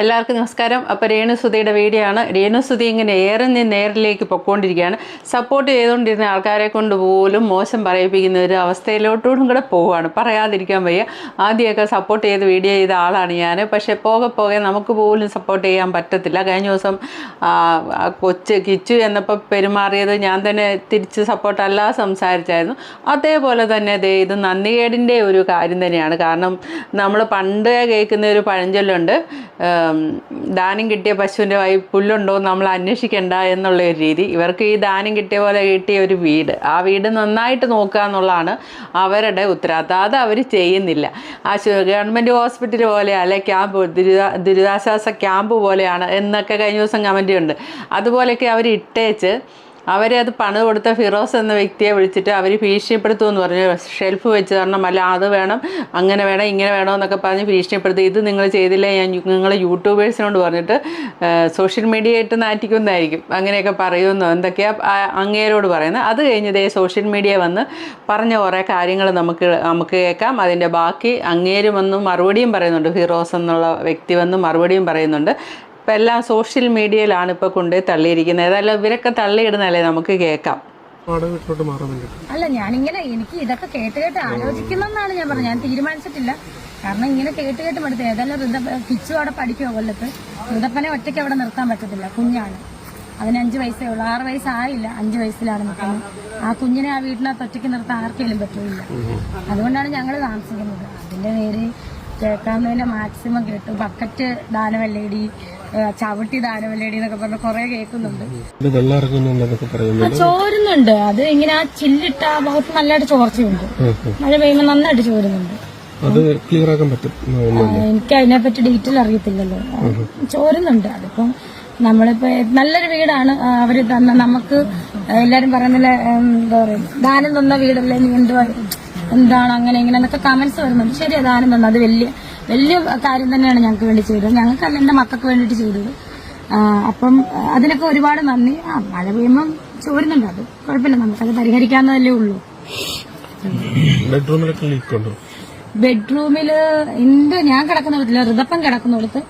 എല്ലാവർക്കും നമസ്കാരം. അപ്പോൾ രേണുസുതിയുടെ വീഡിയോ ആണ് രേണുസുതി ഇങ്ങനെ ഏറെ നേരിലേക്ക് പൊക്കോണ്ടിരിക്കുകയാണ്. സപ്പോർട്ട് ചെയ്തുകൊണ്ടിരുന്ന ആൾക്കാരെ കൊണ്ട് പോലും മോശം പറയിപ്പിക്കുന്ന ഒരു അവസ്ഥയിലോട്ടും കൂടെ പോവുകയാണ്. പറയാതിരിക്കാൻ വയ്യ. ആദ്യമൊക്കെ സപ്പോർട്ട് ചെയ്ത് വീഡിയോ ചെയ്ത ആളാണ് ഞാൻ പക്ഷേ പോകെ പോകെ നമുക്ക് പോലും സപ്പോർട്ട് ചെയ്യാൻ പറ്റത്തില്ല. കഴിഞ്ഞ ദിവസം കൊച്ച് കിച്ചു എന്നപ്പോൾ പെരുമാറിയത് ഞാൻ തന്നെ തിരിച്ച് സപ്പോർട്ടല്ല സംസാരിച്ചായിരുന്നു. അതേപോലെ തന്നെ ദേ ഇത് നന്ദികേടിന്റെ ഒരു കാര്യം തന്നെയാണ്. കാരണം നമ്മൾ പണ്ടേ കേൾക്കുന്ന ഒരു പഴഞ്ചൊല്ലുണ്ട്. ദാനം കിട്ടിയ പശുവിന്റെ വായി പുല്ലുണ്ടോ നമ്മൾ അന്വേഷിക്കേണ്ട എന്നുള്ള ഒരു രീതി. ഇവർക്ക് ഈ ദാനം കിട്ടിയ പോലെ കിട്ടിയ ഒരു വീട്. ആ വീട് നന്നായിട്ട് നോക്കുക എന്നുള്ളതാണ് അവരുടെ ഉത്തരവാദിത്തം. അത് അവർ ചെയ്യുന്നില്ല. ആ ഗവൺമെന്റ് ഹോസ്പിറ്റൽ പോലെ അല്ലെ ക്യാമ്പ് ദുരിതാ ദുരിതാശ്വാസ ക്യാമ്പ് പോലെയാണ് എന്നൊക്കെ കഴിഞ്ഞ ദിവസം കമന്റ് ഉണ്ട്. അതുപോലെയൊക്കെ അവർ ഇട്ടേച്ച് അവരെ അത് പണം കൊടുത്ത ഫിറോസ് എന്ന വ്യക്തിയെ വിളിച്ചിട്ട് അവർ ഭീഷണിപ്പെടുത്തുമെന്ന് പറഞ്ഞു. ഷെൽഫ് വെച്ച് തരണം അല്ല അത് വേണം അങ്ങനെ വേണം ഇങ്ങനെ വേണം എന്നൊക്കെ പറഞ്ഞ് ഭീഷണിപ്പെടുത്തി. ഇത് നിങ്ങൾ ചെയ്തില്ല? ഞാൻ നിങ്ങൾ യൂട്യൂബേഴ്സിനോട് പറഞ്ഞിട്ട് സോഷ്യൽ മീഡിയ ആയിട്ട് നാറ്റിക്കുന്നതായിരിക്കും. അങ്ങനെയൊക്കെ പറയുമെന്നോ എന്തൊക്കെയാ അങ്ങേരോട് പറയുന്നത്. അത് കഴിഞ്ഞ് ദേ സോഷ്യൽ മീഡിയ വന്ന് പറഞ്ഞ കുറേ കാര്യങ്ങൾ നമുക്ക് നമുക്ക് കേൾക്കാം. അതിന്റെ ബാക്കി അങ്ങേരും വന്ന് മറുപടിയും പറയുന്നുണ്ട്. ഫിറോസ് എന്നുള്ള വ്യക്തി വന്ന് മറുപടിയും പറയുന്നുണ്ട്. ഇപ്പം എല്ലാം സോഷ്യൽ മീഡിയയിലാണ് ഇപ്പോൾ കൊണ്ടുപോയി തള്ളിയിരിക്കുന്നത്. ഏതായാലും ഇവരൊക്കെ തള്ളിയിടുന്നതല്ലേ നമുക്ക് കേൾക്കാം. അല്ല ഞാനിങ്ങനെ എനിക്ക് ഇതൊക്കെ കേട്ട് കേട്ട് ആലോചിക്കുന്നെന്നാണ് ഞാൻ പറഞ്ഞത്. ഞാൻ തീരുമാനിച്ചിട്ടില്ല. കാരണം ഇങ്ങനെ കേട്ട് കേട്ട് മടുത്ത് ഏതായാലും ഋത കിച്ചു അവിടെ പഠിക്കുമോ കൊല്ലത്ത്. ഋതപ്പനെ ഒറ്റയ്ക്ക് അവിടെ നിർത്താൻ പറ്റത്തില്ല. കുഞ്ഞാണ്. അതിന് അഞ്ച് വയസ്സേ ഉള്ളൂ. ആറ് വയസ്സായില്ല. അഞ്ച് വയസ്സിലാണ് നിൽക്കുന്നത്. ആ കുഞ്ഞിനെ ആ വീട്ടിനകത്ത് ഒറ്റയ്ക്ക് നിർത്താൻ ആർക്കെങ്കിലും പറ്റില്ല. അതുകൊണ്ടാണ് ഞങ്ങൾ താമസിക്കുന്നത്. അതിന്റെ പേര് കേൾക്കാവുന്നതിന്റെ മാക്സിമം കേട്ടു. ബക്കറ്റ് ദാനവല്ലേടി ചവിട്ടി ദാനവല്ലേടി എന്നൊക്കെ പറഞ്ഞ കുറെ കേൾക്കുന്നുണ്ട്. ചോരുന്നുണ്ട്. അത് ഇങ്ങനെ ആ ചില്ലിട്ട ആ ഭാഗത്ത് നല്ലതായിട്ട് ചോർച്ചയുണ്ട്. മഴ പെയ്യുമ്പോ നന്നായിട്ട് ചോരുന്നുണ്ട്. അത് ക്ലിയർ ആക്കാൻ പറ്റും. എനിക്ക് എനിക്ക് അതിനെപ്പറ്റി ഡീറ്റെയിൽ അറിയത്തില്ലല്ലോ. ചോരുന്നുണ്ട്. അതിപ്പം നമ്മളിപ്പോ നല്ലൊരു വീടാണ്. അവർ തന്ന നമുക്ക് എല്ലാരും പറയുന്നില്ല എന്താ പറയുക ദാനം തന്ന വീടല്ലേ നീ എന്തുവാ എന്താണ് അങ്ങനെ ഇങ്ങനെ എന്നൊക്കെ കമന്റ്സ് വരുന്നുണ്ട്. ശരിയാ ദാനം തന്ന. അത് വലിയ വലിയ കാര്യം തന്നെയാണ് ഞങ്ങൾക്ക് വേണ്ടി ചെയ്തത്. ഞങ്ങൾക്കല്ല എന്റെ മക്കൾക്ക് വേണ്ടിയിട്ട് ചെയ്തത്. അപ്പം അതിനൊക്കെ ഒരുപാട് നന്ദി. ആ മഴ പെയ്യുമ്പം ചോരുന്നുണ്ട് അത്. കുഴപ്പമില്ല നമുക്കത് പരിഹരിക്കാവുന്നതല്ലേ ഉള്ളൂ. ബെഡ്റൂമിൽ എന്റെ ഞാൻ കിടക്കുന്നിടത്തില്ല ഋതപ്പം കിടക്കുന്നിടത്ത്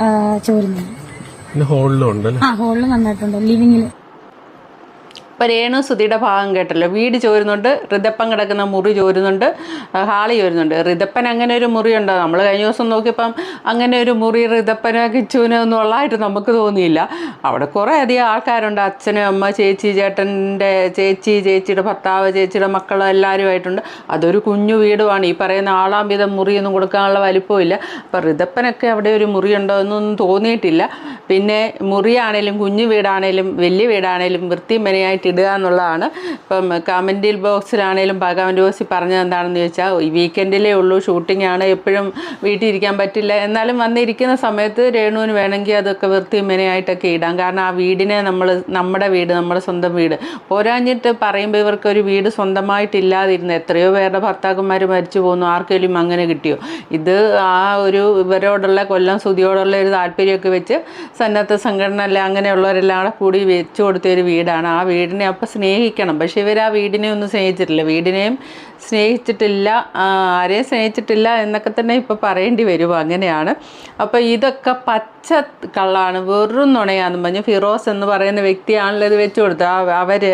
ആ, ചോരുന്നുണ്ട്. പിന്നെ ഹോളിലും ഉണ്ട് അല്ലേ ആ ഹോളിൽ നന്നായിട്ടുണ്ട്. ലിവിങ്ങിൽ ഇപ്പോൾ രേണു സുധിയുടെ ഭാഗം കേട്ടല്ലോ. വീട് ചോരുന്നുണ്ട് ഋതപ്പം കിടക്കുന്ന മുറി ചോരുന്നുണ്ട് ഹാളി ചോരുന്നുണ്ട്. ഋതപ്പൻ അങ്ങനെ ഒരു മുറി ഉണ്ടോ നമ്മൾ കഴിഞ്ഞ ദിവസം നോക്കിയപ്പം അങ്ങനെ ഒരു മുറി ഋതപ്പനോ കിച്ചുവിനോ ഒന്നും ഉള്ളതായിട്ട് നമുക്ക് തോന്നിയില്ല. അവിടെ കുറേ അധികം ആൾക്കാരുണ്ട്. അച്ഛനും അമ്മ ചേച്ചി ചേട്ടന്റെ ചേച്ചി ചേച്ചിയുടെ ഭർത്താവ് ചേച്ചിയുടെ മക്കൾ എല്ലാവരുമായിട്ടുണ്ട്. അതൊരു കുഞ്ഞു വീടുമാണ്. ഈ പറയുന്ന ആളാം വിധം മുറിയൊന്നും കൊടുക്കാനുള്ള വലിപ്പമില്ല. അപ്പം ഋതപ്പനൊക്കെ അവിടെ ഒരു മുറി ഉണ്ടോ എന്നൊന്നും തോന്നിയിട്ടില്ല. പിന്നെ മുറിയാണേലും കുഞ്ഞു വീടാണേലും വലിയ വീടാണേലും വൃത്തി മെനയായിട്ട് ഇടുക എന്നുള്ളതാണ്. ഇപ്പം കമന്റിൽ ബോക്സിലാണേലും കമന്റ് ബോക്സിൽ പറഞ്ഞത് എന്താണെന്ന് ചോദിച്ചാൽ ഈ വീക്കെൻഡിലേ ഉള്ളൂ ഷൂട്ടിംഗ് ആണ് എപ്പോഴും വീട്ടിൽ ഇരിക്കാൻ പറ്റില്ല. എന്നാലും വന്നിരിക്കുന്ന സമയത്ത് രേണുവിന് വേണമെങ്കിൽ അതൊക്കെ വൃത്തി മെനയായിട്ടൊക്കെ ഇടാം. കാരണം ആ വീടിനെ നമ്മൾ നമ്മുടെ വീട് നമ്മുടെ സ്വന്തം വീട്. പോരാഞ്ഞിട്ട് പറയുമ്പോൾ ഇവർക്ക് ഒരു വീട് സ്വന്തമായിട്ടില്ലാതിരുന്നു എത്രയോ പേരുടെ ഭർത്താക്കന്മാർ മരിച്ചു പോകുന്നു. ആർക്കെങ്കിലും അങ്ങനെ കിട്ടിയോ? ഇത് ആ ഒരു ഇവരോടുള്ള കൊല്ലം സ്തുതിയോടുള്ള ഒരു താല്പര്യമൊക്കെ വെച്ച് സന്നദ്ധ സംഘടന അല്ല അങ്ങനെയുള്ളവരെല്ലാം കൂടെ വെച്ചു കൊടുത്ത ഒരു വീടാണ്. ആ വീടിനെ അപ്പം സ്നേഹിക്കണം. പക്ഷേ ഇവർ ആ വീടിനെ ഒന്നും സ്നേഹിച്ചിട്ടില്ല. വീടിനെയും സ്നേഹിച്ചിട്ടില്ല ആരെയും സ്നേഹിച്ചിട്ടില്ല എന്നൊക്കെ തന്നെ ഇപ്പം പറയേണ്ടി വരും. അങ്ങനെയാണ്. അപ്പോൾ ഇതൊക്കെ പച്ച കള്ളാണ്. വെറും നുണയാന്ന് പറഞ്ഞു ഫിറോസ് എന്ന് പറയുന്ന വ്യക്തിയാണല്ലോ ഇത് വെച്ച് കൊടുത്തത്. അവർ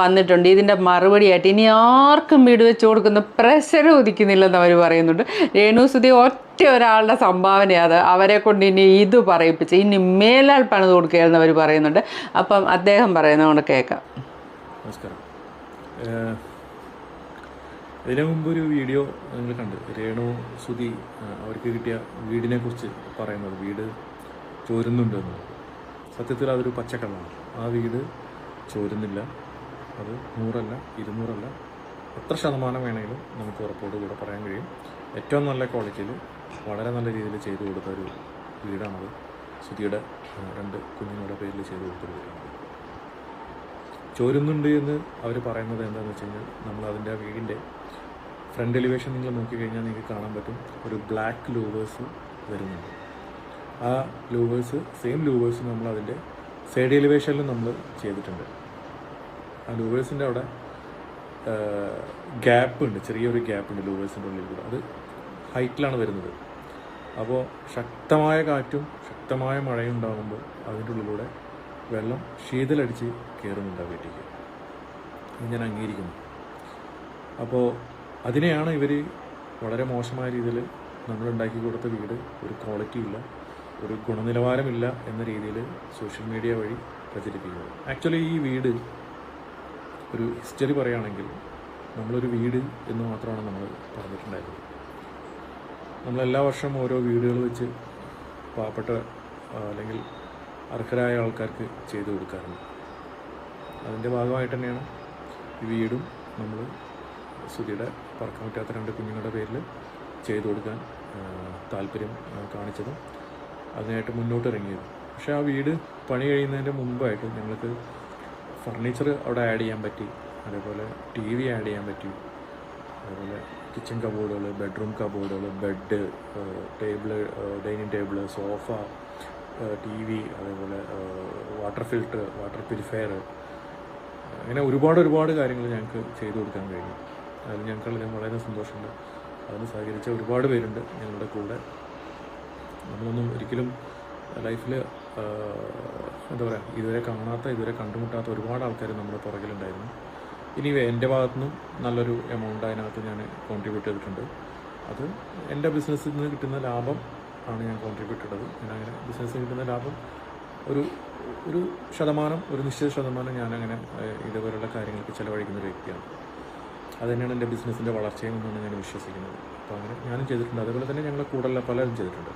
വന്നിട്ടുണ്ട്. ഇതിന്റെ മറുപടിയായിട്ട് ഇനി ആർക്കും വീട് വെച്ച് കൊടുക്കുന്ന പ്രഷർ ഉദിക്കുന്നില്ലെന്ന് അവർ പറയുന്നുണ്ട്. രേണുസുതി ഒറ്റ ഒരാളുടെ സംഭാവനയാണ് അവരെ കൊണ്ട് ഇനി ഇത് പറയിപ്പിച്ച് ഇനി മേലാൽ പണിത് കൊടുക്കുകയെന്ന് അവർ പറയുന്നുണ്ട്. അപ്പം അദ്ദേഹം പറയുന്നത് കൊണ്ട് കേൾക്കാം. നമസ്കാരം. ഇതിനു മുമ്പ് ഒരു വീഡിയോ നിങ്ങൾ കണ്ട്. രേണു സുധി അവർക്ക് കിട്ടിയ വീടിനെ കുറിച്ച് പറയുന്നത്. വീട് ചോരുന്നുണ്ടെന്ന് സത്യത്തിൽ അതൊരു പച്ചക്കള്ളാണ് ആ വീട് ചോരുന്നില്ല. അത് നൂറല്ല ഇരുന്നൂറല്ല. എത്ര ശതമാനം വേണമെങ്കിലും നമുക്ക് ഉറപ്പോട് കൂടെ പറയാൻ കഴിയും. ഏറ്റവും നല്ല ക്വാളിറ്റിയിൽ വളരെ നല്ല രീതിയിൽ ചെയ്തു കൊടുത്ത ഒരു വീടാണത്. സുധിയുടെ രണ്ട് കുഞ്ഞുങ്ങളുടെ പേരിൽ ചെയ്തു കൊടുത്തൊരു വീടാണ് ചോരുന്നുണ്ട് എന്ന് അവർ പറയുന്നത് എന്താണെന്ന് വെച്ച് കഴിഞ്ഞാൽ നമ്മളതിന്റെ ആ വീടിന്റെ ഫ്രണ്ട് എലിവേഷൻ നിങ്ങൾ നോക്കിക്കഴിഞ്ഞാൽ നിങ്ങൾക്ക് കാണാൻ പറ്റും. ഒരു ബ്ലാക്ക് ലൂവേഴ്സ് വരുന്നുണ്ട്. ആ ലൂവേഴ്സ് സെയിം ലൂവേഴ്സ് നമ്മൾ അതിന്റെ സൈഡ് എലിവേഷനിലും നമ്മൾ ചെയ്തിട്ടുണ്ട്. ആ ലൂവേഴ്സിന്റെ അവിടെ ഗ്യാപ്പ് ഉണ്ട്. ചെറിയൊരു ഗ്യാപ്പ് ഉണ്ട് ലൂവേഴ്സിന്റെ ഉള്ളിൽ കൂടെ. അത് ഹൈറ്റിലാണ് വരുന്നത്. അപ്പോൾ ശക്തമായ കാറ്റും ശക്തമായ മഴയും ഉണ്ടാകുമ്പോൾ അതിന്റെ ഉള്ളിലൂടെ വെള്ളം ശീതലടിച്ച് കയറുന്നുണ്ട് വീട്ടിലേക്ക്. ഞാൻ അംഗീകരിക്കുന്നു. അപ്പോൾ അതിനെയാണ് ഇവർ വളരെ മോശമായ രീതിയിൽ നമ്മളുണ്ടാക്കി കൊടുത്ത വീട് ഒരു ക്വാളിറ്റി ഇല്ല ഒരു ഗുണനിലവാരമില്ല എന്ന രീതിയിൽ സോഷ്യൽ മീഡിയ വഴി പ്രചരിപ്പിക്കുന്നത്. ആക്ച്വലി ഈ വീട് ഒരു ഹിസ്റ്ററി പറയുകയാണെങ്കിൽ നമ്മളൊരു വീട് എന്ന് മാത്രമാണ് നമ്മൾ പറഞ്ഞിട്ടുണ്ടായിരുന്നത്. നമ്മളെല്ലാ വർഷവും ഓരോ വീടുകൾ വെച്ച് പാവപ്പെട്ട അല്ലെങ്കിൽ അർഹരായ ആൾക്കാർക്ക് ചെയ്തു കൊടുക്കാറുണ്ട്. അതിന്റെ ഭാഗമായിട്ട് തന്നെയാണ് ഈ വീടും നമ്മൾ സുധിയുടെ പറക്കാൻ പറ്റാത്ത രണ്ട് കുഞ്ഞുങ്ങളുടെ പേരിൽ ചെയ്തു കൊടുക്കാൻ താല്പര്യം കാണിച്ചതും അതിനായിട്ട് മുന്നോട്ട് ഇറങ്ങിയത്. പക്ഷേ ആ വീട് പണി കഴിയുന്നതിന്റെ മുമ്പായിട്ട് ഞങ്ങൾക്ക് ഫർണിച്ചർ അവിടെ ആഡ് ചെയ്യാൻ പറ്റി. അതേപോലെ ടി വി ആഡ് ചെയ്യാൻ പറ്റി. അതുപോലെ കിച്ചൺ കബോർഡുകൾ bedroom കബോർഡുകൾ bed table dining table sofa T V അതേപോലെ വാട്ടർ ഫിൽട്ടർ വാട്ടർ പ്യൂരിഫയർ അങ്ങനെ ഒരുപാട് ഒരുപാട് കാര്യങ്ങൾ ഞങ്ങൾക്ക് ചെയ്തു കൊടുക്കാൻ കഴിഞ്ഞു. അതിൽ ഞങ്ങൾക്ക് വളരെ സന്തോഷമുണ്ട്. അതിന് സഹകരിച്ച ഒരുപാട് പേരുണ്ട് ഞങ്ങളുടെ കൂടെ. നമ്മളൊന്നും ഒരിക്കലും ലൈഫിൽ എന്താ പറയുക ഇതുവരെ കാണാത്ത ഇതുവരെ കണ്ടുമുട്ടാത്ത ഒരുപാട് ആൾക്കാർ നമ്മുടെ പുറകിലുണ്ടായിരുന്നു. ഇനി എന്റെ ഭാഗത്തു നിന്നും നല്ലൊരു എമൗണ്ട് അതിനകത്ത് ഞാൻ കോൺട്രിബ്യൂട്ട് ചെയ്തിട്ടുണ്ട്. അത് എന്റെ ബിസിനസ്സിൽ നിന്ന് കിട്ടുന്ന ലാഭം ആണ് ഞാൻ കോൺട്രിബ്യൂട്ട് ചെയ്തത് ഞാൻ അങ്ങനെ ബിസിനസ്സിൽ കിട്ടുന്ന ലാഭം ഒരു ഒരു ശതമാനം ഒരു നിശ്ചിത ശതമാനം ഞാനങ്ങനെ ഇതേപോലുള്ള കാര്യങ്ങൾക്ക് ചിലവഴിക്കുന്ന വ്യക്തിയാണ്. അത് തന്നെയാണ് എന്റെ ബിസിനസ്സിന്റെ വളർച്ചയും എന്നാണ് ഞാൻ വിശ്വസിക്കുന്നത്. അപ്പോൾ അങ്ങനെ ഞാനും ചെയ്തിട്ടുണ്ട്. അതുപോലെ തന്നെ ഞങ്ങളെ കൂടുതലുള്ള പലരും ചെയ്തിട്ടുണ്ട്.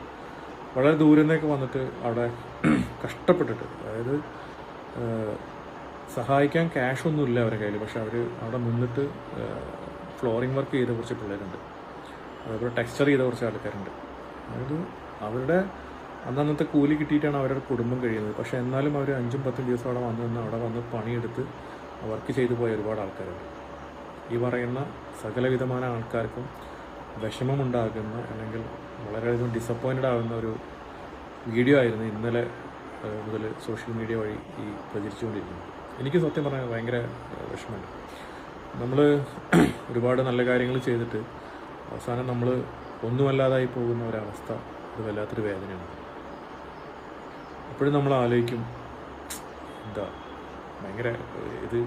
വളരെ ദൂരെ നിന്നൊക്കെ വന്നിട്ട് അവിടെ കഷ്ടപ്പെട്ടിട്ട് അതായത് സഹായിക്കാൻ ക്യാഷ് ഒന്നുമില്ല അവരുടെ കയ്യിൽ. പക്ഷെ അവർ അവിടെ നിന്നിട്ട് ഫ്ലോറിംഗ് വർക്ക് ചെയ്ത കുറച്ച് പിള്ളേരുണ്ട്. അതേപോലെ ടെക്സ്ചർ ചെയ്ത കുറച്ച് ആൾക്കാരുണ്ട്. അതായത് അവരുടെ അന്നന്നത്തെ കൂലി കിട്ടിയിട്ടാണ് അവരുടെ കുടുംബം കഴിയുന്നത്. പക്ഷേ എന്നാലും അവർ അഞ്ചും പത്തും ദിവസം അവിടെ വന്നു നിന്ന് അവിടെ വന്ന് പണിയെടുത്ത് വർക്ക് ചെയ്തു പോയ ഒരുപാട് ആൾക്കാരുണ്ട്. ഈ പറയുന്ന സകലവിധമായ ആൾക്കാർക്കും വിഷമമുണ്ടാകുന്ന അല്ലെങ്കിൽ വളരെയധികം ഡിസപ്പോയിന്റഡ് ആകുന്ന ഒരു വീഡിയോ ആയിരുന്നു ഇന്നലെ മുതൽ സോഷ്യൽ മീഡിയ വഴി ഈ പ്രചരിച്ചുകൊണ്ടിരിക്കുന്നത്. എനിക്ക് സത്യം പറഞ്ഞാൽ ഭയങ്കര വിഷമമുണ്ട്. നമ്മൾ ഒരുപാട് നല്ല കാര്യങ്ങൾ ചെയ്തിട്ട് അവസാനം നമ്മൾ ഒന്നുമല്ലാതായി പോകുന്ന ഒരവസ്ഥ അത് വല്ലാത്തൊരു വേദനയാണ്. അപ്പോഴും നമ്മൾ ആലോചിക്കും എന്താ ഭയങ്കര ഇത്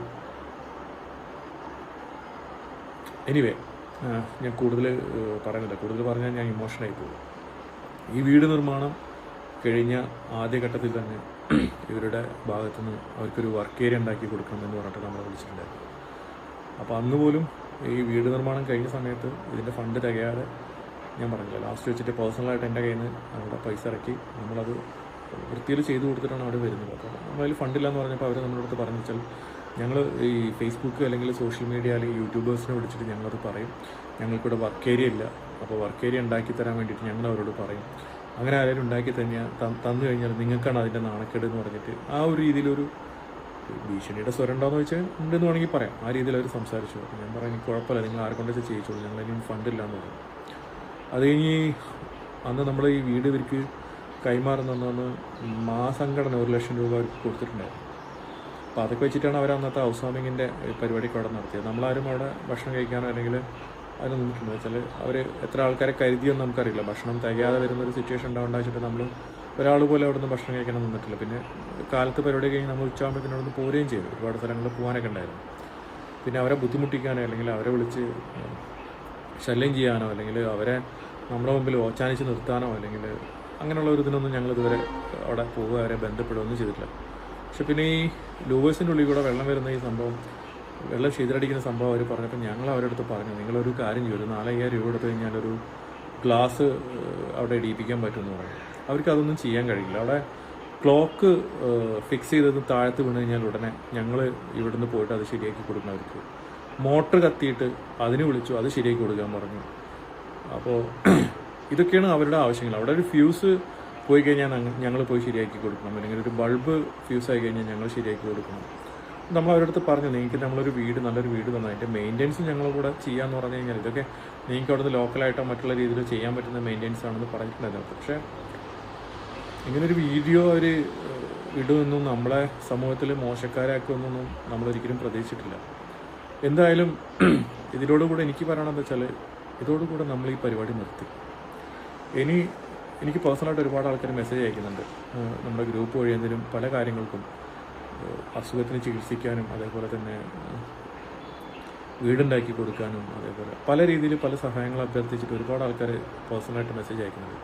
എനിവേ ഞാൻ കൂടുതൽ പറയുന്നില്ല. കൂടുതൽ പറഞ്ഞാൽ ഞാൻ ഇമോഷണായി പോകും ഈ വീട് നിർമ്മാണം കഴിഞ്ഞ ആദ്യഘട്ടത്തിൽ തന്നെ ഇവരുടെ ഭാഗത്തുനിന്ന് അവർക്കൊരു വർക്ക് ഏരിയ ഉണ്ടാക്കി കൊടുക്കണം എന്ന് പറഞ്ഞിട്ട് നമ്മളെ വിളിച്ചിട്ടുണ്ടായിരുന്നു. അപ്പോൾ അന്ന് പോലും ഈ വീട് നിർമ്മാണം കഴിഞ്ഞ സമയത്ത് ഇതിന്റെ ഫണ്ട് തികയാതെ ഞാൻ പറഞ്ഞില്ല. ലാസ്റ്റ് വെച്ചിട്ട് പേഴ്സണലായിട്ട് എന്റെ കയ്യിൽ നിന്ന് അവിടെ പൈസ ഇറക്കി നമ്മളത് വൃത്തിയിൽ ചെയ്തു കൊടുത്തിട്ടാണ് അവിടെ വരുന്നത്. അപ്പോൾ നമ്മളതിൽ ഫണ്ടില്ല എന്ന് പറഞ്ഞപ്പോൾ അവർ നമ്മുടെ അടുത്ത് പറഞ്ഞു വെച്ചാൽ ഞങ്ങൾ ഈ ഫേസ്ബുക്ക് അല്ലെങ്കിൽ സോഷ്യൽ മീഡിയ അല്ലെങ്കിൽ യൂട്യൂബേഴ്സിനെ വിളിച്ചിട്ട് ഞങ്ങളത് പറയും. ഞങ്ങൾക്കിവിടെ വർക്ക് ഏരിയ ഇല്ല. അപ്പോൾ വർക്ക് ഏരിയ ഉണ്ടാക്കി തരാൻ വേണ്ടിയിട്ട് ഞങ്ങൾ അവരോട് പറയും. അങ്ങനെ ആരെങ്കിലും ഉണ്ടാക്കി തന്നെയാൽ തന്നു കഴിഞ്ഞാൽ നിങ്ങൾക്കാണ് അതിന്റെ നാണക്കേട് എന്ന് പറഞ്ഞിട്ട് ആ ഒരു രീതിയിലൊരു ഭീഷണിയുടെ സ്വരം ഉണ്ടോയെന്ന് വെച്ചാൽ ഉണ്ടെന്ന് വേണമെങ്കിൽ പറയാം. ആ രീതിയിൽ അവർ സംസാരിച്ചു. അപ്പോൾ ഞാൻ പറയാം എനിക്ക് കുഴപ്പമില്ല. നിങ്ങൾ ആരെ കൊണ്ട് വെച്ചാൽ ചെയ്യിച്ചോളൂ. ഞങ്ങൾ ഇനിയും ഫണ്ടില്ല എന്ന് പറഞ്ഞു അത് കഴിഞ്ഞ് അന്ന് നമ്മൾ ഈ വീട് ഇവർക്ക് കൈമാറുന്ന മാസംഘടന ഒരു ലക്ഷം രൂപ കൊടുത്തിട്ടുണ്ടായിരുന്നു. അപ്പോൾ അതൊക്കെ വെച്ചിട്ടാണ് അവർ അന്നത്തെ ഹൗസ് വാമിങ്ങിന്റെ പരിപാടിയൊക്കെ അവിടെ നടത്തിയത്. നമ്മളാരും അവിടെ ഭക്ഷണം കഴിക്കാനോ അല്ലെങ്കിൽ അതിന് നിന്നിട്ടുണ്ട് വെച്ചാൽ അവർ എത്ര ആൾക്കാരെ കരുതിയെന്ന് നമുക്കറിയില്ല. ഭക്ഷണം തികയാതെ വരുന്ന ഒരു സിറ്റുവേഷൻ ഉണ്ടാവേണ്ട നമ്മൾ ഒരാൾ പോലും അവിടെ നിന്ന് ഭക്ഷണം കഴിക്കാൻ നിന്നിട്ടില്ല. പിന്നെ കാലത്ത് പരിപാടി കഴിഞ്ഞ് നമ്മൾ ഉച്ചയാകുമ്പോഴത്തേനും അവിടെ നിന്ന് പോരുകയും ചെയ്തു. ഒരുപാട് സ്ഥലങ്ങളിൽ പോകാനൊക്കെ ഉണ്ടായിരുന്നു. പിന്നെ അവരെ ബുദ്ധിമുട്ടിക്കാനോ അല്ലെങ്കിൽ അവരെ വിളിച്ച് ശല്യം ചെയ്യാനോ അല്ലെങ്കിൽ അവരെ നമ്മുടെ മുമ്പിൽ ഓച്ചാനിച്ച് നിർത്താനോ അല്ലെങ്കിൽ അങ്ങനെയുള്ള ഒരു ഇതിനൊന്നും ഞങ്ങൾ ഇതുവരെ അവിടെ പോവുക അവരെ ബന്ധപ്പെടുകയൊന്നും ചെയ്തിട്ടില്ല. പക്ഷെ പിന്നെ ഈ ലൂവേഴ്സിന്റെ ഉള്ളിൽ കൂടെ വെള്ളം വരുന്ന ഈ സംഭവം വെള്ളം ശീതളടിക്കുന്ന സംഭവം അവർ പറഞ്ഞപ്പോൾ ഞങ്ങൾ അവരടുത്ത് പറഞ്ഞു നിങ്ങളൊരു കാര്യം ഒരു നാലയ്യായിരം രൂപ എടുത്തു കഴിഞ്ഞാൽ ഒരു ഗ്ലാസ് അവിടെ ഇടിയിപ്പിക്കാൻ പറ്റുമെന്ന് പറഞ്ഞു. അവർക്ക് അതൊന്നും ചെയ്യാൻ കഴിയില്ല. അവിടെ ക്ലോക്ക് ഫിക്സ് ചെയ്തത് താഴത്ത് വീണ് കഴിഞ്ഞാൽ ഉടനെ ഞങ്ങൾ ഇവിടുന്ന് പോയിട്ട് അത് ശരിയാക്കി കൊടുക്കണം അവർക്ക്. മോട്ടർ കത്തിയിട്ട് അതിന് വിളിച്ചു അത് ശരിയാക്കി കൊടുക്കാൻ പറഞ്ഞു. അപ്പോൾ ഇതൊക്കെയാണ് അവരുടെ ആവശ്യങ്ങൾ. അവിടെ ഒരു ഫ്യൂസ് പോയി കഴിഞ്ഞാൽ ഞങ്ങൾ പോയി ശരിയാക്കി കൊടുക്കണം. അല്ലെങ്കിൽ ഒരു ബൾബ് ഫ്യൂസ് ആയി കഴിഞ്ഞാൽ ഞങ്ങൾ ശരിയാക്കി കൊടുക്കണം. നമ്മൾ അവരുടെ പറഞ്ഞു നിങ്ങൾക്ക് നമ്മളൊരു വീട് നല്ലൊരു വീട് തന്നെ? അതിന്റെ മെയിന്റെനൻസ് ഞങ്ങൾ കൂടെ ചെയ്യാമെന്ന് പറഞ്ഞു കഴിഞ്ഞാൽ ഇതൊക്കെ നിങ്ങൾക്ക് അവിടുന്ന് ലോക്കലായിട്ടോ മറ്റുള്ള രീതിയിൽ ചെയ്യാൻ പറ്റുന്ന മെയിന്റെനൻസ് ആണെന്ന് പറഞ്ഞിട്ടുണ്ടായിരുന്നു. പക്ഷേ ഇങ്ങനൊരു വീഡിയോ അവർ ഇടുമെന്നും നമ്മളെ സമൂഹത്തിൽ മോശക്കാരാക്കുമെന്നൊന്നും നമ്മളൊരിക്കലും പ്രതീക്ഷിച്ചിട്ടില്ല. എന്തായാലും ഇതിനോടുകൂടെ എനിക്ക് പറയണമെന്ന് വെച്ചാൽ ഇതോടുകൂടെ നമ്മൾ ഈ പരിപാടി നിർത്തി. ഇനി എനിക്ക് പേഴ്സണലായിട്ട് ഒരുപാട് ആൾക്കാർ മെസ്സേജ് അയക്കുന്നുണ്ട്. നമ്മുടെ ഗ്രൂപ്പ് വഴി എന്തെങ്കിലും പല കാര്യങ്ങൾക്കും. അസുഖത്തിന് ചികിത്സിക്കാനും അതേപോലെ തന്നെ വീടുണ്ടാക്കി കൊടുക്കാനും അതേപോലെ പല രീതിയിൽ പല സഹായങ്ങൾ അഭ്യർത്ഥിച്ചിട്ട് ഒരുപാട് ആൾക്കാർ പേഴ്സണലായിട്ട് മെസ്സേജ് അയക്കുന്നുണ്ട്.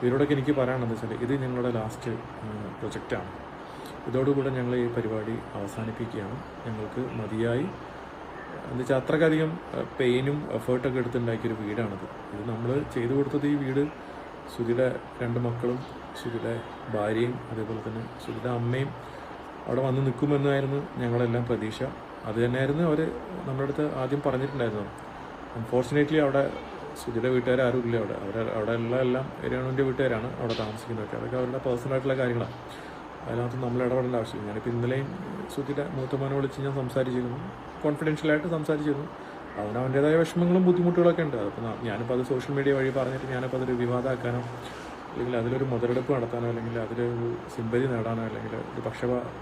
ഇവരോടൊക്കെ എനിക്ക് പറയാനുള്ളത് വെച്ചാൽ ഇത് ഞങ്ങളുടെ ലാസ്റ്റ് പ്രൊജക്റ്റാണ് ഇതോടുകൂടെ ഞങ്ങൾ ഈ പരിപാടി അവസാനിപ്പിക്കുകയാണ്. ഞങ്ങൾക്ക് മതിയായി. എന്ന് വെച്ചാൽ അത്രക്കധികം പെയിനും എഫേർട്ടൊക്കെ എടുത്തുണ്ടാക്കിയൊരു വീടാണിത്. ഇത് നമ്മൾ ചെയ്തു കൊടുത്തത് ഈ വീട് സുധിയുടെ രണ്ട് മക്കളും സുധിയുടെ ഭാര്യയും അതേപോലെ തന്നെ സുധിയുടെ അമ്മയും അവിടെ വന്ന് നിൽക്കുമെന്നായിരുന്നു ഞങ്ങളെല്ലാം പ്രതീക്ഷ. അത് തന്നെയായിരുന്നു അവർ നമ്മുടെ അടുത്ത് ആദ്യം പറഞ്ഞിട്ടുണ്ടായിരുന്നു അൺഫോർച്ചുനേറ്റ്ലി അവിടെ സുധിയുടെ വീട്ടുകാർ ആരും ഇല്ല അവിടെ. അവർ അവിടെ ഉള്ള എല്ലാം രേണുവിന്റെ വീട്ടുകാരാണ് അവിടെ താമസിക്കുന്നതൊക്കെ അതൊക്കെ അവരുടെ പേഴ്സണൽ ആയിട്ടുള്ള കാര്യങ്ങളാണ്. അതിനകത്ത് നമ്മൾ ഇടപെടേണ്ട ആവശ്യമില്ല. ഞാനിപ്പോൾ ഇന്നലെയും സുധിയുടെ മൂത്തമാനെ വിളിച്ച് ഞാൻ സംസാരിച്ചിരുന്നു. കോൺഫിഡൻഷ്യലായിട്ട് സംസാരിച്ചിരുന്നു. അവന് അവന്റേതായ വിഷമങ്ങളും ബുദ്ധിമുട്ടുകളൊക്കെ ഉണ്ട്. അപ്പോൾ ഞാനിപ്പോൾ അത് സോഷ്യൽ മീഡിയ വഴി പറഞ്ഞിട്ട് ഞാനിപ്പോൾ അതൊരു വിവാദമാക്കാനോ അല്ലെങ്കിൽ അതിലൊരു മുതലെടുപ്പ് നടത്താനോ അല്ലെങ്കിൽ അതിലൊരു സിമ്പതി നേടാനോ അല്ലെങ്കിൽ ഒരു പക്ഷ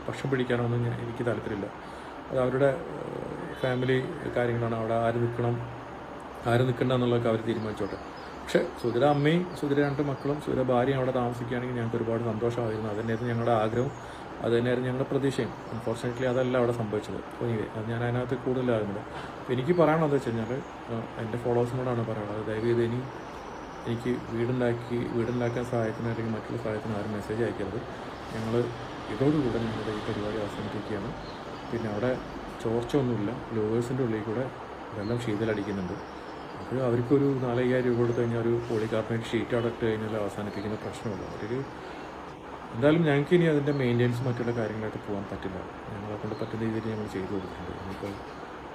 പക്ഷം പിടിക്കാനോ ഒന്നും ഞാൻ എനിക്ക് താല്പര്യമില്ല. അത് അവരുടെ ഫാമിലി കാര്യങ്ങളാണ്. അവിടെ ആര് നിൽക്കണം ആര് നിൽക്കണ്ട എന്നുള്ളതൊക്കെ അവർ തീരുമാനിച്ചോട്ടെ. പക്ഷേ സുധിര അമ്മയും സുധിര രണ്ട് മക്കളും സുധിര ഭാര്യയും അവിടെ താമസിക്കുകയാണെങ്കിൽ ഞങ്ങൾക്ക് ഒരുപാട് സന്തോഷമായിരുന്നു. അതിന്റെ ഞങ്ങളുടെ ആഗ്രഹവും അത് തന്നെയായിരുന്നു ഞങ്ങളുടെ പ്രതീക്ഷയും. അൺഫോർച്ചുനേറ്റ്ലി അതല്ല അവിടെ സംഭവിച്ചത്. അത് ഞാൻ അതിനകത്ത് കൂടുതലാകുന്നില്ല. എനിക്ക് പറയണമെന്ന് വെച്ച് കഴിഞ്ഞാൽ എന്റെ ഫോളോവേഴ്സിനോടാണ് പറയുന്നത് ദയവ് ചെയ്ത് ഇനി എനിക്ക് വീടുണ്ടാക്കി വീടുണ്ടാക്കാൻ സഹായത്തിന് അല്ലെങ്കിൽ മറ്റുള്ള സഹായത്തിന് ആരും മെസ്സേജ് അയക്കരുത്. ഞങ്ങൾ ഇതോടുകൂടെ ഞങ്ങളുടെ ഈ പരിപാടി അവസാനിപ്പിക്കുകയാണ്. പിന്നെ അവിടെ ചോർച്ചയൊന്നുമില്ല. ലോവേഴ്സിന്റെ ഉള്ളിൽ കൂടെ വെള്ളം ശീതലടിക്കുന്നുണ്ട്. അത് അവർക്കൊരു നാലയ്യായിരം രൂപ കൊടുത്തു കഴിഞ്ഞാൽ ഒരു പോളി പോളികാർബണേറ്റ് ഷീറ്റ് അവിടെ കഴിഞ്ഞാൽ അവസാനിപ്പിക്കുന്ന പ്രശ്നമുള്ളൂ. അവരൊരു എന്തായാലും ഞങ്ങൾക്ക് ഇനി അതിന്റെ മെയിന്റെനൻസ് മറ്റുള്ള കാര്യങ്ങളൊക്കെ പോകാൻ പറ്റില്ല. ഞങ്ങളെ കൊണ്ട് പറ്റുന്ന രീതിയിൽ ഞങ്ങൾ ചെയ്തു കൊടുത്തിട്ടുണ്ട്. ഇനിയിപ്പോൾ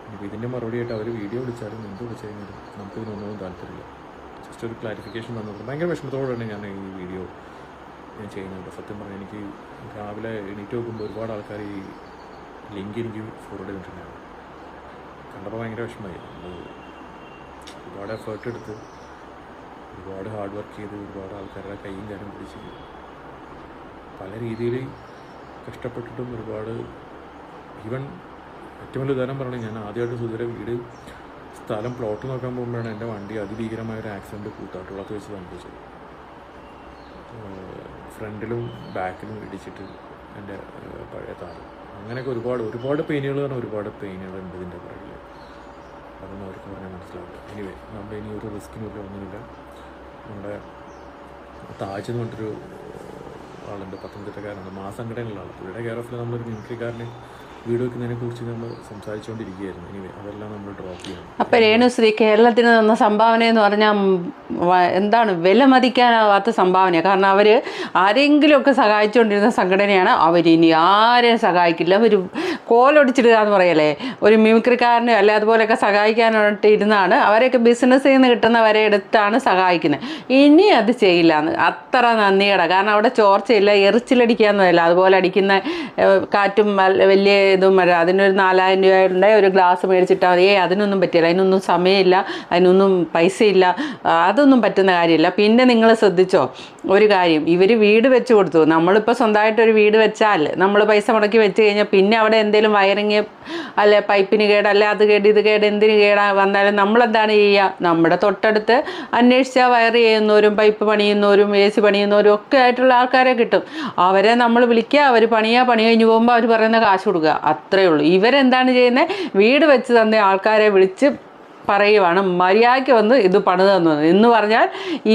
ഇനിയിപ്പോൾ ഇതിന്റെ മറുപടിയായിട്ട് അവർ വീഡിയോ വിളിച്ചാലും എന്ത് വിളിച്ചു കഴിഞ്ഞാലും നമുക്ക് ഇതിനൊന്നും താല്പര്യമില്ല. ജസ്റ്റ് ഒരു ക്ലാരിഫിക്കേഷൻ തന്നത് ഭയങ്കര വിഷമത്തോടെയാണ് ഞാൻ ഈ വീഡിയോ ഞാൻ ചെയ്യുന്നുണ്ട് സത്യം പറഞ്ഞാൽ എനിക്ക് രാവിലെ എണീറ്റ് നോക്കുമ്പോൾ ഒരുപാട് ആൾക്കാർ ഈ ലിങ്ക് എനിക്ക് ഫോർവേഡ് ചെയ്തിട്ടുണ്ടായിരുന്നു. കണ്ടപ്പോൾ ഭയങ്കര വിഷമമായി. ഒരുപാട് എഫേർട്ട് എടുത്ത് ഒരുപാട് ഹാർഡ് വർക്ക് ചെയ്ത് ഒരുപാട് ആൾക്കാരുടെ കൈയും കാര്യം പിടിച്ച് പല രീതിയിൽ കഷ്ടപ്പെട്ടിട്ടും ഒരുപാട് ഈവൻ ഏറ്റവും വലിയ ഉദാഹരണം പറയണേ ഞാൻ ആദ്യമായിട്ട് സുധീര വീട് സ്ഥലം പ്ലോട്ട് നോക്കാൻ പോകുമ്പോഴാണ് എന്റെ വണ്ടി അതിഭീകരമായ ഒരു ആക്സിഡന്റ് കൂത്താട്ടുകുളത്ത് വെച്ച് സംഭവിച്ചത്. ഫ്രണ്ടിലും ബാക്കിലും ഇടിച്ചിട്ട് എന്റെ പഴയ താറ് അങ്ങനെയൊക്കെ ഒരുപാട് ഒരുപാട് പെയിനുകൾ പറഞ്ഞാൽ ഒരുപാട് പെയിനുകൾ ഉണ്ട് ഇതിന്റെ പുറകിൽ അതൊന്നും അവർക്ക് പറഞ്ഞാൽ മനസ്സിലാവില്ല. എനിവേ നമ്മൾ ഇനി ഒരു റിസ്കിനുമില്ല ഒന്നുമില്ല. നമ്മുടെ താജ് എന്ന് പറഞ്ഞിട്ടൊരു ആളുണ്ട് പത്തനംതിട്ടക്കാരുണ്ട് മാസംഘടനയുള്ള ആൾ പുള്ളിയുടെ കെയർ ഓഫിൽ നമ്മളൊരു മിമിക്രിക്കാരനെ വീട് വെക്കുന്നതിനെ കുറിച്ച് നമ്മൾ സംസാരിച്ചുകൊണ്ടിരിക്കുകയായിരുന്നു. എനിവേ അതെല്ലാം നമ്മൾ ഡ്രോപ്പ് ചെയ്യണം. അപ്പം രേണുശ്രീ കേരളത്തിന് തന്ന സംഭാവന എന്ന് പറഞ്ഞാൽ എന്താണ് വില മതിക്കാനാവാത്ത സംഭാവന കാരണം അവർ ആരെങ്കിലുമൊക്കെ സഹായിച്ചുകൊണ്ടിരുന്ന സംഘടനയാണ്. അവരിനി ആരെയും സഹായിക്കില്ല? അവർ കോലൊടിച്ചിടുക എന്ന് പറയല്ലേ? ഒരു മിമിക്രിക്കാരനെ അല്ലെ അതുപോലെയൊക്കെ സഹായിക്കാനായിട്ട് ഇരുന്നാണ് അവരെയൊക്കെ ബിസിനസ്സിൽ നിന്ന് കിട്ടുന്നവരെ എടുത്താണ് സഹായിക്കുന്നത്. ഇനി അത് ചെയ്യില്ല എന്ന് അത്ര നന്ദിയുടെ കാരണം അവിടെ ചോർച്ചയില്ല എറിച്ചിലടിക്കാന്നല്ല അതുപോലെ അടിക്കുന്ന കാറ്റും വലിയ ഇതും വരാം അതിനൊരു നാലായിരം രൂപയുടെ ഒരു ഗ്ലാസ് മേടിച്ചിട്ടാൽ മതി. ഏ അതിനൊന്നും പറ്റില്ല. അതിനൊന്നും സമയമില്ല. അതിനൊന്നും പൈസയില്ല. അതൊന്നും പറ്റുന്ന കാര്യമില്ല. പിന്നെ നിങ്ങൾ ശ്രദ്ധിച്ചോ? ഒരു കാര്യം ഇവർ വീട് വെച്ച് കൊടുത്തു. നമ്മളിപ്പോൾ സ്വന്തമായിട്ട് ഒരു വീട് വെച്ചാൽ നമ്മൾ പൈസ മുടക്കി വെച്ച് കഴിഞ്ഞാൽ പിന്നെ അവിടെ എന്തെങ്കിലും വയറിങ് അല്ലെ പൈപ്പിന് കേട് അല്ലെ അത് കേട് ഇത് കേട് എന്തിന് കേടാ വന്നാലും നമ്മളെന്താണ് ചെയ്യുക നമ്മുടെ തൊട്ടടുത്ത് അന്വേഷിച്ചാൽ വയർ ചെയ്യുന്നവരും പൈപ്പ് പണിയുന്നവരും എ സി പണിയുന്നവരും ഒക്കെ ആയിട്ടുള്ള ആൾക്കാരെ കിട്ടും. അവരെ നമ്മൾ വിളിക്കുക അവർ പണിയാ പണി കഴിഞ്ഞ് പോകുമ്പോൾ അവർ പറയുന്ന കാശ് കൊടുക്കുക. അത്രയേ ഉള്ളൂ. ഇവരെന്താണ് ചെയ്യുന്നത് വീട് വെച്ച് തന്നെ ആൾക്കാരെ വിളിച്ച് പറയുവാണ് മര്യാദയ്ക്ക് വന്ന് ഇത് പണിത് എന്ന് പറഞ്ഞാൽ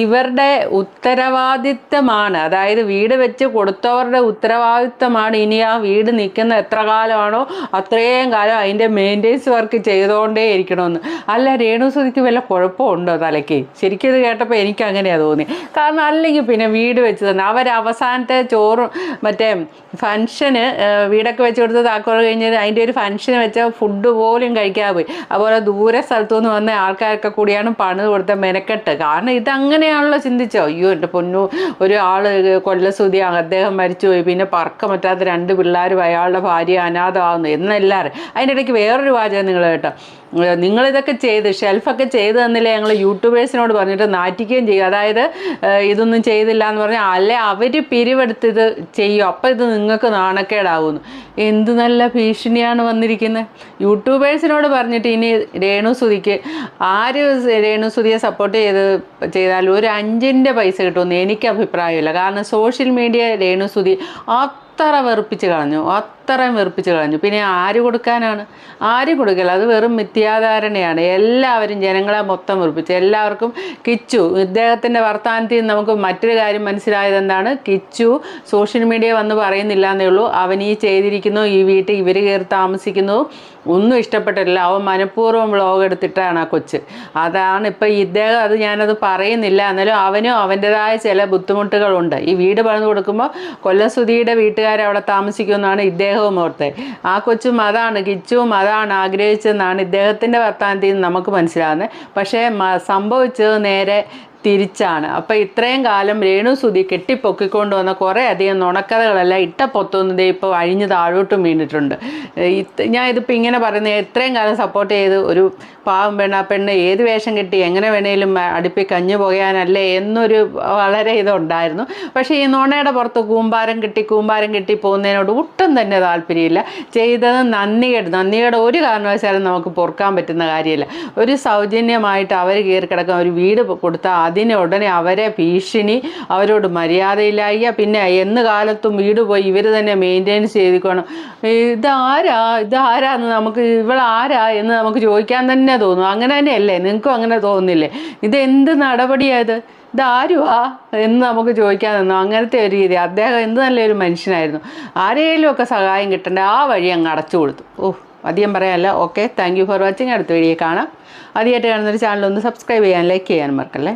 ഇവരുടെ ഉത്തരവാദിത്തമാണ് അതായത് വീട് വെച്ച് കൊടുത്തവരുടെ ഉത്തരവാദിത്തമാണ് ഇനി ആ വീട് നിൽക്കുന്ന എത്ര കാലമാണോ അത്രയും കാലം അതിന്റെ മെയിന്റെനൻസ് വർക്ക് ചെയ്തുകൊണ്ടേ ഇരിക്കണമെന്ന്. അല്ല രേണുസുതിക്ക് വല്ല കുഴപ്പമുണ്ടോ തലയ്ക്ക്? ശരിക്കും ഇത് കേട്ടപ്പോൾ എനിക്ക് അങ്ങനെയാണ് തോന്നി. കാരണം അല്ലെങ്കിൽ പിന്നെ വീട് വെച്ച് തന്നെ അവർ അവസാനത്തെ ചോറും മറ്റേ ഫംഗ്ഷന് വീടൊക്കെ വെച്ച് കൊടുത്ത് താക്കോൽ കഴിഞ്ഞ് അതിന്റെ ഒരു ഫംഗ്ഷന് വെച്ച ഫുഡ് പോലും കഴിക്കാതെ പോയി. അതുപോലെ ദൂരെ സ്ഥലത്തു നിന്ന് വന്ന ആൾക്കാരൊക്കെ കൂടിയാണ് പണിത് കൊടുത്ത മെനക്കെട്ട്. കാരണം ഇതങ്ങനെയാണല്ലോ ചിന്തിച്ചോ അയ്യോ എന്റെ പൊന്നു ഒരു ആൾ കൊല്ലസുതി അദ്ദേഹം മരിച്ചുപോയി. പിന്നെ പറക്കം പറ്റാത്ത രണ്ട് പിള്ളേരും അയാളുടെ ഭാര്യ അനാഥമാകുന്നു എന്നെല്ലാവരും അതിന്റെ ഇടയ്ക്ക് വേറൊരു വാചകം നിങ്ങൾ കേട്ടോ. നിങ്ങളിതൊക്കെ ചെയ്ത് ഷെൽഫൊക്കെ ചെയ്ത് തന്നില്ലേ ഞങ്ങൾ യൂട്യൂബേഴ്സിനോട് പറഞ്ഞിട്ട് നാറ്റിക്കുകയും ചെയ്യും. അതായത് ഇതൊന്നും ചെയ്തില്ല എന്ന് പറഞ്ഞാൽ അല്ലെ അവർ പിരിവെടുത്ത് ഇത് ചെയ്യും. അപ്പം ഇത് നിങ്ങൾക്ക് നാണക്കേടാവുന്നു. എന്ത് നല്ല ഭീഷണിയാണ് വന്നിരിക്കുന്നത് യൂട്യൂബേഴ്സിനോട് പറഞ്ഞിട്ട് ഇനി രേണു സുതിക്ക് രേണുസുതിക്ക് ആര് രേണുസുതിയെ സപ്പോർട്ട് ചെയ്ത് ചെയ്താലും ഒരു അഞ്ചിന്റെ പൈസ കിട്ടുമെന്ന് എനിക്ക് അഭിപ്രായമില്ല. കാരണം സോഷ്യൽ മീഡിയ രേണുസുതി അത്ര വെറുപ്പിച്ച് കളഞ്ഞു അത്രയും വെറുപ്പിച്ച് കളഞ്ഞു. പിന്നെ ആര് കൊടുക്കാനാണ്? ആര് കൊടുക്കില്ല അത് വെറും മിഥ്യാധാരണയാണ്. എല്ലാവരും ജനങ്ങളെ മൊത്തം വെറുപ്പിച്ചു. എല്ലാവർക്കും കിച്ചു. ഇദ്ദേഹത്തിന്റെ വർത്തമാനത്തിൽ നിന്ന് നമുക്ക് മറ്റൊരു കാര്യം മനസ്സിലായത് എന്താണ്? കിച്ചു സോഷ്യൽ മീഡിയ വന്ന് പറയുന്നില്ല എന്നേ ഉള്ളൂ. അവൻ ഈ ചെയ്തിരിക്കുന്നു ഈ വീട്ടിൽ ഇവർ കയറി താമസിക്കുന്നു. ഒന്നും ഇഷ്ടപ്പെട്ടില്ല അവൻ മനഃപൂർവം വ്ളോഗ് എടുത്തിട്ടാണ് ആ കൊച്ച്. അതാണ് ഇപ്പം ഇദ്ദേഹം അത് ഞാനത് പറയുന്നില്ല. എന്നാലും അവനും അവന്റെതായ ചില ബുദ്ധിമുട്ടുകളുണ്ട്. ഈ വീട് പണിത് കൊടുക്കുമ്പോൾ കൊല്ലം സുധിയുടെ വീട്ടുകാർ അവിടെ താമസിക്കുമെന്നാണ് ഇദ്ദേഹവും ഓർത്തത്. ആ കൊച്ചും അതാണ് കിച്ചുവും അതാണ് ആഗ്രഹിച്ചതെന്നാണ് ഇദ്ദേഹത്തിന്റെ വർത്താനത്തിൽ നിന്ന് നമുക്ക് മനസ്സിലാകുന്നത് പക്ഷേ സംഭവിച്ചത് നേരെ തിരിച്ചാണ്. അപ്പോൾ ഇത്രയും കാലം രേണു സുധി കെട്ടിപ്പൊക്കിക്കൊണ്ട് വന്ന കുറേ അധികം നുണക്കഥകളെല്ലാം ഇട്ട പൊത്തുന്നത് ഇപ്പോൾ അഴിഞ്ഞ് താഴോട്ടും വീണിട്ടുണ്ട്. ഞാൻ ഇതിപ്പോൾ ഇങ്ങനെ പറയുന്നത് ഇത്രയും കാലം സപ്പോർട്ട് ചെയ്ത് ഒരു പാവം പെണ്ണ പെണ്ണ് ഏത് വേഷം കെട്ടി എങ്ങനെ വേണേലും അടുപ്പി കഞ്ഞു പോകാനല്ലേ എന്നൊരു വളരെ ഇതുണ്ടായിരുന്നു. പക്ഷേ ഈ നുണയുടെ പുറത്ത് കൂമ്പാരം കിട്ടി കൂമ്പാരം കിട്ടി പോകുന്നതിനോട് ഒട്ടും തന്നെ താല്പര്യമില്ല. ചെയ്തത് നന്ദികേട്. നന്ദികേട് ഒരു കാരണവശാലും നമുക്ക് പൊറുക്കാൻ പറ്റുന്ന കാര്യമില്ല. ഒരു സൗജന്യമായിട്ട് അവർ കയറി കിടക്കാൻ ഒരു വീട് കൊടുത്താൽ അതിന് ഉടനെ അവരെ ഭീഷണി അവരോട് മര്യാദയില്ലായ്യ പിന്നെ എന്ന് കാലത്തും വീട് പോയി ഇവർ തന്നെ മെയിന്റെയിൻസ് ചെയ്തിക്കണം ഇതാരാ? ഇതാരാന്ന് നമുക്ക് ഇവളാരാ എന്ന് നമുക്ക് ചോദിക്കാൻ തന്നെ തോന്നും. അങ്ങനെ തന്നെയല്ലേ? നിങ്ങൾക്കും അങ്ങനെ തോന്നുന്നില്ലേ? ഇത് എന്ത് നടപടിയായത് ഇതാരുവാ? എന്ന് നമുക്ക് ചോദിക്കാൻ നിന്നു അങ്ങനത്തെ ഒരു രീതി. അദ്ദേഹം എന്ത് നല്ലൊരു മനുഷ്യനായിരുന്നു. ആരെങ്കിലും ഒക്കെ സഹായം കിട്ടേണ്ട ആ വഴി അങ്ങ് അടച്ചു കൊടുത്തു. ഓ അധികം പറയാനല്ല. Okay thank you for watching അടുത്ത വീഡിയോ കാണാം. ആദ്യമായിട്ട് കാണുന്നൊരു ചാനൽ ഒന്ന് സബ്സ്ക്രൈബ് ചെയ്യാൻ ലൈക്ക് ചെയ്യാൻ മറക്കല്ലേ?